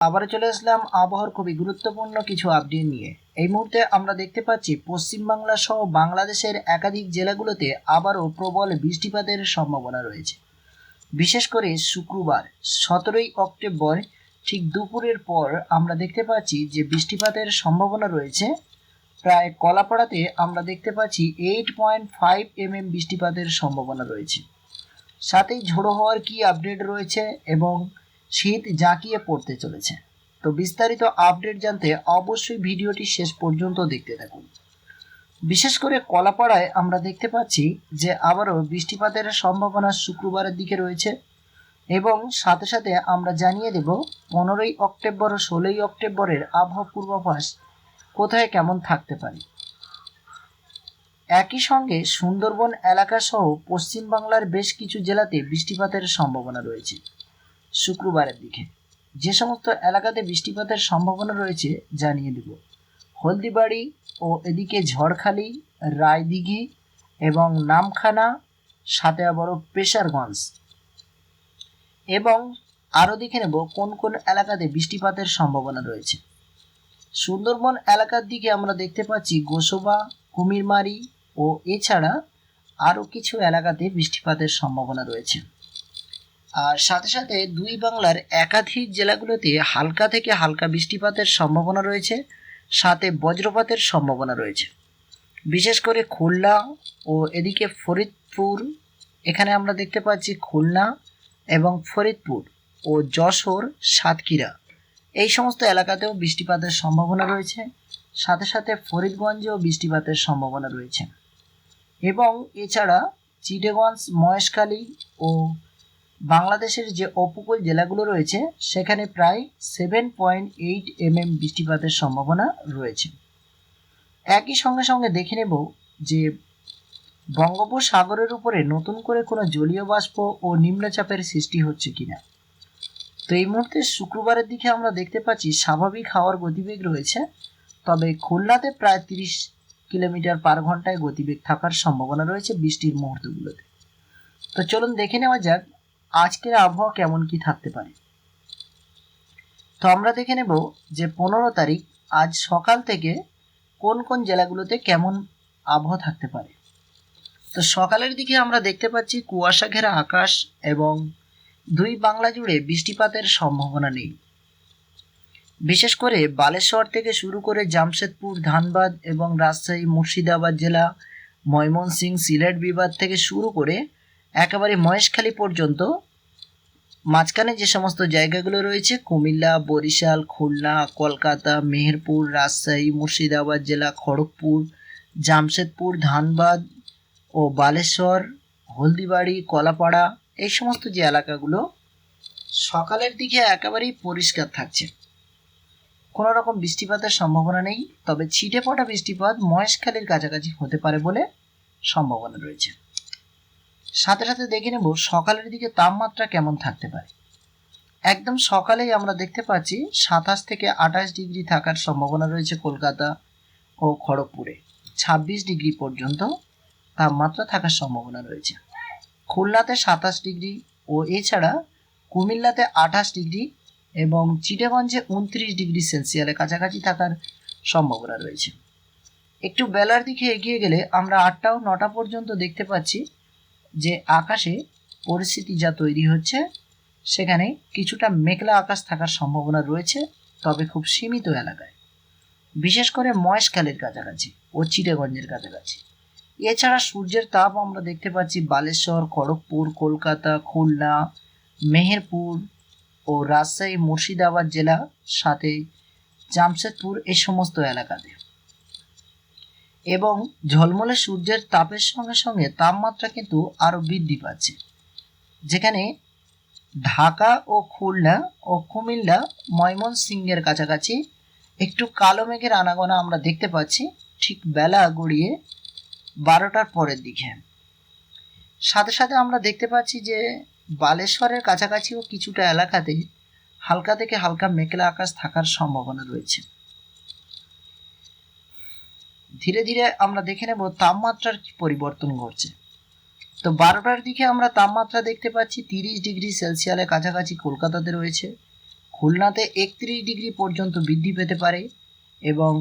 আবার চলে আসলাম আবহাওয়ার খুবই গুরুত্বপূর্ণ কিছু আপডেট নিয়ে। এই মুহূর্তে আমরা দেখতে পাচ্ছি পশ্চিমবাংলা সহ বাংলাদেশের একাধিক জেলাগুলোতে আবারও প্রবল বৃষ্টিপাতের সম্ভাবনা রয়েছে। বিশেষ করে শুক্রবার, সতেরোই অক্টোবর, ঠিক দুপুরের পর আমরা দেখতে পাচ্ছি যে বৃষ্টিপাতের সম্ভাবনা রয়েছে। প্রায় কলাপাড়াতে আমরা দেখতে পাচ্ছি eight point five M M বৃষ্টিপাতের সম্ভাবনা রয়েছে। সাথেই ঝোড়ো হওয়ার কি আপডেট রয়েছে এবং শীত জাঁকিয়ে পড়তে চলেছে। তো বিস্তারিত আপডেট জানতে অবশ্যই ভিডিওটি শেষ পর্যন্ত দেখতে থাকুন। বিশেষ করে কলাপাড়ায় আমরা দেখতে পাচ্ছি যে আবারও বৃষ্টিপাতের সম্ভাবনা শুক্রবারের দিকে রয়েছে এবং সাথে সাথে আমরা জানিয়ে দেব পনেরোই অক্টোবর ও ষোলোই অক্টোবরের আবহাওয়া পূর্বাভাস কোথায় কেমন থাকতে পারে। একই সঙ্গে সুন্দরবন এলাকা সহ পশ্চিমবাংলার বেশ কিছু জেলাতে বৃষ্টিপাতের সম্ভাবনা রয়েছে। শুক্রবারের দিকে। যে সমস্ত এলাকাতে বৃষ্টিপাতের সম্ভাবনা রয়েছে, জানিয়ে দেব। হলদিবাড়ি ও এদিকে ঝড়খালি, রায়দিঘি এবং নামখানা সাথে আবারও পেশারগঞ্জ। এবং আরও দেখে নেব কোন কোন এলাকাতে বৃষ্টিপাতের সম্ভাবনা রয়েছে। সুন্দরবন এলাকার দিকে আমরা দেখতে পাচ্ছি গোসবা, কুমিরমারি ও এছাড়া আরও কিছু এলাকাতে বৃষ্টিপাতের সম্ভাবনা রয়েছে। আর সাথে সাথে দুই বাংলার একাধিক জেলাগুলোতে হালকা থেকে হালকা বৃষ্টিপাতের সম্ভাবনা রয়েছে, সাথে বজ্রপাতের সম্ভাবনা রয়েছে। বিশেষ করে খুলনা ও এদিকে ফরিদপুর, এখানে আমরা দেখতে পাচ্ছি খুলনা এবং ফরিদপুর ও যশোর, সাতক্ষীরা। এই সমস্ত এলাকাতেও বৃষ্টিপাতের সম্ভাবনা রয়েছে, সাথে সাথে ফরিদগঞ্জেও বৃষ্টিপাতের সম্ভাবনা রয়েছে। এবং এছাড়া চিটেগঞ্জ, মহেশখালী ও বাংলাদেশের যে উপকূল জেলাগুলো রয়েছে, সেখানে প্রায় seven point eight M M বৃষ্টিপাতের সম্ভাবনা রয়েছে। একই সঙ্গে সঙ্গে দেখে নেব যে বঙ্গোপসাগরের উপরে নতুন করে কোনো জলীয় বাষ্প ও নিম্নচাপের সৃষ্টি হচ্ছে কিনা। তো এই মুহূর্তে শুক্রবারের দিকে আমরা দেখতে পাচ্ছি স্বাভাবিক হাওয়ার গতিবেগ রয়েছে, তবে খুলনাতে প্রায় তিরিশ কিলোমিটার পার ঘন্টায় গতিবেগ থাকার সম্ভাবনা রয়েছে বৃষ্টির মুহূর্তগুলোতে। তো চলুন দেখে নেওয়া যাক আজকের আবহাওয়া কেমন কি থাকতে পারে? তো আমরা দেখে নেব যে পনেরো তারিখ আজ সকাল থেকে কোন কোন জেলাগুলোতে কেমন আবহাওয়া থাকতে পারে। তো সকালের দিকে আমরা দেখতে পাচ্ছি কুয়াশা ঘেরা আকাশ এবং দুই বাংলা জুড়ে বৃষ্টিপাতের সম্ভাবনা নেই। বিশেষ করে বালেশ্বর থেকে শুরু করে জামশেদপুর, ধানবাদ এবং রাজশাহী, মুর্শিদাবাদ জেলা, ময়মনসিংহ, সিলেট বিভাগ থেকে শুরু করে একেবারে মহেশখালী পর্যন্ত। মাঝখানে যে সমস্ত জায়গাগুলো রয়েছে, কুমিল্লা, বরিশাল, খুলনা, কলকাতা, মেহেরপুর, রাজশাহী, মুর্শিদাবাদ জেলা, খড়গপুর, জামশেদপুর, ধানবাদ ও বালেশ্বর, হলদিবাড়ি, কলাপাড়া, এই সমস্ত যে এলাকাগুলো সকালের দিকে একেবারেই পরিষ্কার থাকছে। কোনো রকম বৃষ্টিপাতের সম্ভাবনা নেই, তবে ছিটে পড়া বৃষ্টিপাত মহেশখালীর কাছাকাছি হতে পারে বলে সম্ভাবনা রয়েছে। সাথে সাথে দেখে নেব সকালের দিকে তাপমাত্রা কেমন থাকতে পারে। একদম সকালেই আমরা দেখতে পাচ্ছি সাতাশ থেকে আঠাশ ডিগ্রি থাকার সম্ভাবনা রয়েছে কলকাতা ও খড়গপুরে। ছাব্বিশ ডিগ্রি পর্যন্ত তাপমাত্রা থাকার সম্ভাবনা রয়েছে। খুলনাতে সাতাশ ডিগ্রি ও এছাড়া কুমিল্লাতে আঠাশ ডিগ্রি এবং চিটেগঞ্জে উনত্রিশ ডিগ্রি সেলসিয়াসের কাছাকাছি থাকার সম্ভাবনা রয়েছে। একটু বেলার দিকে এগিয়ে গেলে আমরা আটটা ও নটা পর্যন্ত দেখতে পাচ্ছি যে আকাশে পরিস্থিতি যা তৈরি হচ্ছে, সেখানে কিছুটা মেঘলা আকাশ থাকার সম্ভাবনা রয়েছে, তবে খুব সীমিত এলাকায়। বিশেষ করে মহেশখালীর কাছাকাছি ও চিটেগঞ্জের কাছাকাছি। এছাড়া সূর্যের তাপ আমরা দেখতে পাচ্ছি বালেশ্বর, খড়গপুর, কলকাতা, খুলনা, মেহেরপুর ও রাজশাহী, মুর্শিদাবাদ জেলা সাথে জামশেদপুর এই সমস্ত এলাকাতে। এবং ঝলমলে সূর্যের তাপের সঙ্গে সঙ্গে তাপমাত্রা কিন্তু আরও বৃদ্ধি পাচ্ছে। যেখানে ঢাকা ও খুলনা ও কুমিল্লা ময়মনসিংহের কাছাকাছি একটু কালো মেঘের আনাগোনা আমরা দেখতে পাচ্ছি ঠিক বেলা গড়িয়ে বারোটার পরের দিকে। সাথে সাথে আমরা দেখতে পাচ্ছি যে বালেশ্বরের কাছাকাছিও কিছুটা এলাকাতে হালকা থেকে হালকা মেঘলা আকাশ থাকার সম্ভাবনা রয়েছে। ধীরে ধীরে আমরা দেখে নেব তাপমাত্রার কি পরিবর্তন ঘটছে। তো বারোটার দিকে আমরা তাপমাত্রা দেখতে পাচ্ছি তিরিশ ডিগ্রি সেলসিয়াসের কাছাকাছি কলকাতাতে রয়েছে। খুলনাতে একত্রিশ ডিগ্রি পর্যন্ত বৃদ্ধি পেতে পারে এবং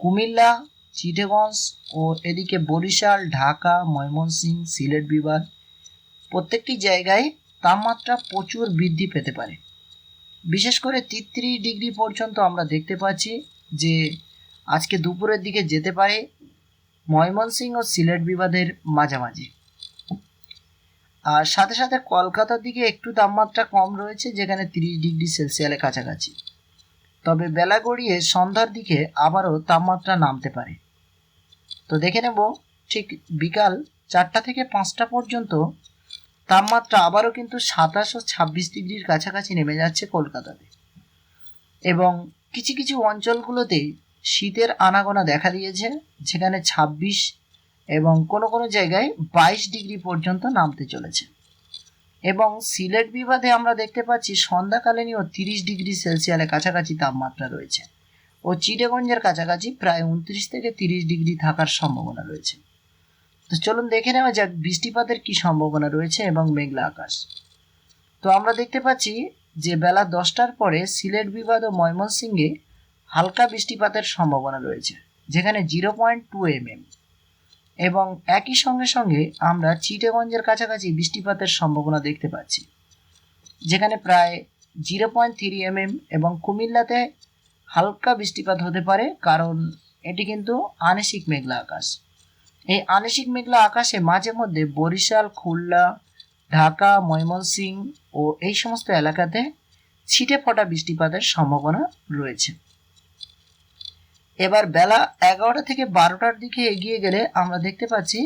কুমিল্লা চিটেগঞ্জ ও এদিকে বরিশাল, ঢাকা, ময়মনসিংহ, সিলেট, বিভাগ প্রত্যেকটি জায়গায় তাপমাত্রা প্রচুর বৃদ্ধি পেতে পারে। বিশেষ করে তেত্রিশ ডিগ্রি পর্যন্ত আমরা দেখতে পাচ্ছি যে আজকে দুপুরের দিকে যেতে পারে ময়মনসিংহ ও সিলেট বিবাদের মাঝামাঝি। আর সাথে সাথে কলকাতার দিকে একটু তাপমাত্রা কম রয়েছে, যেখানে তিরিশ ডিগ্রি সেলসিয়াসের কাছাকাছি। তবে বেলা গড়িয়ে সন্ধ্যার দিকে আবারও তাপমাত্রা নামতে পারে। তো দেখে নেব, ঠিক বিকাল চারটা থেকে পাঁচটা পর্যন্ত তাপমাত্রা আবারও কিন্তু সাতাশ ও ছাব্বিশ ডিগ্রির কাছাকাছি নেমে যাচ্ছে কলকাতাতে। এবং কিছু কিছু অঞ্চলগুলোতে শীতের আনাগোনা দেখা দিয়েছে, যেখানে ছাব্বিশ এবং কোনো কোনো জায়গায় বাইশ ডিগ্রি পর্যন্ত নামতে চলেছে। এবং সিলেট বিভাগে আমরা দেখতে পাচ্ছি সন্ধ্যাকালীনও তিরিশ ডিগ্রি সেলসিয়াসের কাছাকাছি তাপমাত্রা রয়েছে ও চিটেগঞ্জের কাছাকাছি প্রায় উনত্রিশ থেকে তিরিশ ডিগ্রি থাকার সম্ভাবনা রয়েছে। তো চলুন দেখে নেওয়া যাক বৃষ্টিপাতের কি সম্ভাবনা রয়েছে এবং মেঘলা আকাশ। তো আমরা দেখতে পাচ্ছি যে বেলা দশটার পরে সিলেট বিভাগ ও ময়মনসিংহে হালকা বৃষ্টিপাতের সম্ভাবনা রয়েছে, যেখানে zero point two M M এবং একই সঙ্গে সঙ্গে আমরা চিটেগঞ্জের কাছাকাছি বৃষ্টিপাতের সম্ভাবনা দেখতে পাচ্ছি, যেখানে প্রায় zero point three M M এবং কুমিল্লাতে হালকা বৃষ্টিপাত হতে পারে, কারণ এটি কিন্তু আংশিক মেঘলা আকাশ। এই আংশিক মেঘলা আকাশে মাঝে মধ্যে বরিশাল, খুলনা, ঢাকা, ময়মনসিংহ ও এই সমস্ত এলাকাতে ছিটে ফোটা বৃষ্টিপাতের সম্ভাবনা রয়েছে। এবার বেলা এগারোটা থেকে বারোটার দিকে এগিয়ে গেলে আমরা দেখতে পাচ্ছি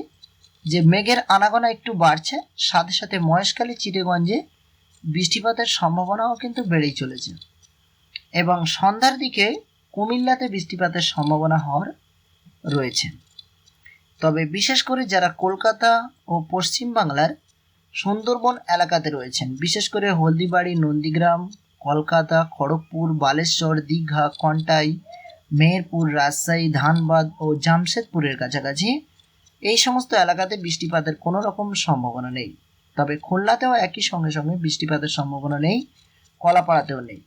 যে মেঘের আনাগোনা একটু বাড়ছে। সাথে সাথে মহেশখালী, চিটেগঞ্জে বৃষ্টিপাতের সম্ভাবনাও কিন্তু বেড়েই চলেছে। এবং সন্ধ্যার দিকে কুমিল্লাতে বৃষ্টিপাতের সম্ভাবনা হওয়ার রয়েছে। তবে বিশেষ করে যারা কলকাতা ও পশ্চিম বাংলার সুন্দরবন এলাকাতে রয়েছেন, বিশেষ করে হলদিবাড়ি, নন্দীগ্রাম, কলকাতা, খড়গপুর, বালেশ্বর, দীঘা কন্টাই মেহেরপুর, রাজশাহী, ধানবাদ ও জামশেদপুরের কাছাকাছি। এই সমস্ত এলাকাতে বৃষ্টিপাতের কোনো রকম সম্ভাবনা নেই। তবে খুলনাতেও একই সঙ্গে সঙ্গে বৃষ্টিপাতের সম্ভাবনা নেই, কলাপাড়াতেও নেই।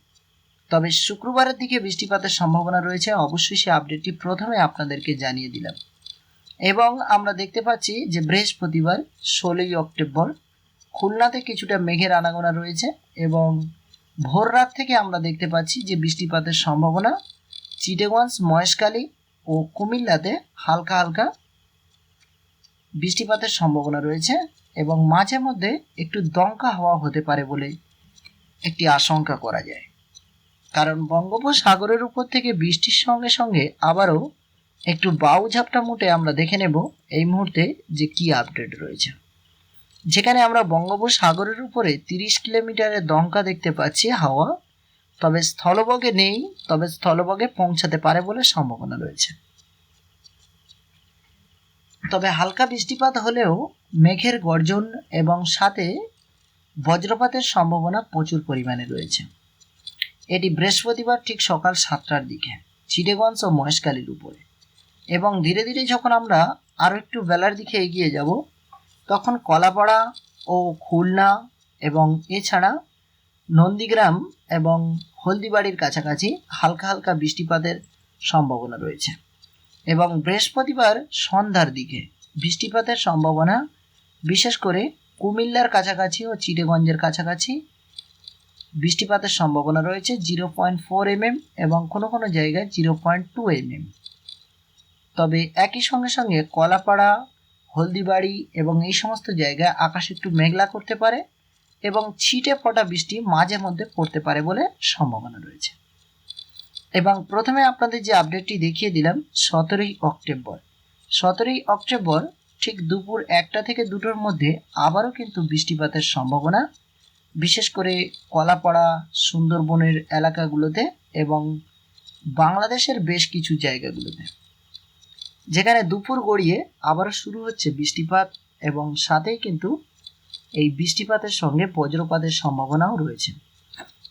তবে শুক্রবারের দিকে বৃষ্টিপাতের সম্ভাবনা রয়েছে, অবশ্যই সেই আপডেটটি প্রথমে আপনাদেরকে জানিয়ে দিলাম। এবং আমরা দেখতে পাচ্ছি যে বৃহস্পতিবার, ষোলোই অক্টোবর, খুলনাতে কিছুটা মেঘের আনাগোনা রয়েছে এবং ভোর রাত থেকে আমরা দেখতে পাচ্ছি যে বৃষ্টিপাতের সম্ভাবনা চিটেগঞ্জ, মহেশখালী ও কুমিল্লাতে হালকা হালকা বৃষ্টিপাতের সম্ভাবনা রয়েছে এবং মাঝে মধ্যে একটু দমকা হাওয়া হতে পারে বলে একটি আশঙ্কা করা যায়। কারণ বঙ্গোপসাগরের উপর থেকে বৃষ্টির সঙ্গে সঙ্গে আবারও একটু বাউ ঝাপটা মুটে আমরা দেখে নেব এই মুহূর্তে যে কি আপডেট রয়েছে। যেখানে আমরা বঙ্গোপসাগরের উপরে তিরিশ কিলোমিটারের দমকা দেখতে পাচ্ছি হাওয়া। তবে স্থলবগে নেই, তবে স্থলবগে পৌঁছাতে পারে বলে সম্ভাবনা রয়েছে। তবে হালকা বৃষ্টিপাত হলেও মেঘের গর্জন এবং সাথে বজ্রপাতের সম্ভাবনা প্রচুর পরিমাণে রয়েছে। এটি বৃহস্পতিবার ঠিক সকাল সাতটার দিকে চিটেগঞ্জ ও মহেশকালীর উপরে। এবং ধীরে ধীরে যখন আমরা আরও একটু বেলার দিকে এগিয়ে যাব, তখন কলাপাড়া ও খুলনা এবং এছাড়া নন্দীগ্রাম এবং হলদিবাড়ির কাছাকাছি হালকা হালকা বৃষ্টিপাতের সম্ভাবনা রয়েছে। এবং বৃহস্পতিবার সন্ধ্যার দিকে বৃষ্টিপাতের সম্ভাবনা, বিশেষ করে কুমিল্লার কাছাকাছি ও চিটেগঞ্জের কাছাকাছি বৃষ্টিপাতের সম্ভাবনা রয়েছে জিরো পয়েন্ট ফোর এমএম এবং কোনো কোনো জায়গায় জিরো পয়েন্ট টু এমএম। তবে একই সঙ্গে সঙ্গে কলাপাড়া, হলদিবাড়ি এবং এই সমস্ত জায়গায় আকাশ একটু মেঘলা করতে পারে। এবং ছিটে ফোটা বৃষ্টি মাঝে মধ্যে পড়তে পারে বলে সম্ভাবনা রয়েছে। এবং প্রথমে আপনাদের যে আপডেটটি দেখিয়ে দিলাম, সতেরোই অক্টোবর। সতেরোই অক্টোবর ঠিক দুপুর একটা থেকে দুটোর মধ্যে আবারও কিন্তু বৃষ্টিপাতের সম্ভাবনা, বিশেষ করে কলাপাড়া, সুন্দরবনের এলাকাগুলোতে এবং বাংলাদেশের বেশ কিছু জায়গাগুলোতে। যেখানে দুপুর গড়িয়ে আবারও শুরু হচ্ছে বৃষ্টিপাত এবং সাথেই কিন্তু এই বৃষ্টিপাতের সঙ্গে বজ্রপাতের সম্ভাবনাও রয়েছে।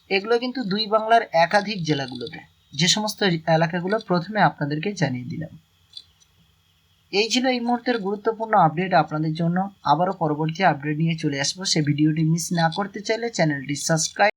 এগুলো কিন্তু দুই বাংলার একাধিক জেলাগুলোতে। যে সমস্ত এলাকাগুলো প্রথমে আপনাদেরকে জানিয়ে দিলাম। এই ছিল এই মুহূর্তের গুরুত্বপূর্ণ আপডেট আপনাদের জন্য। আবারও পরবর্তী আপডেট নিয়ে চলে আসব। সে ভিডিওটি মিস না করতে চাইলে চ্যানেলটি সাবস্ক্রাইব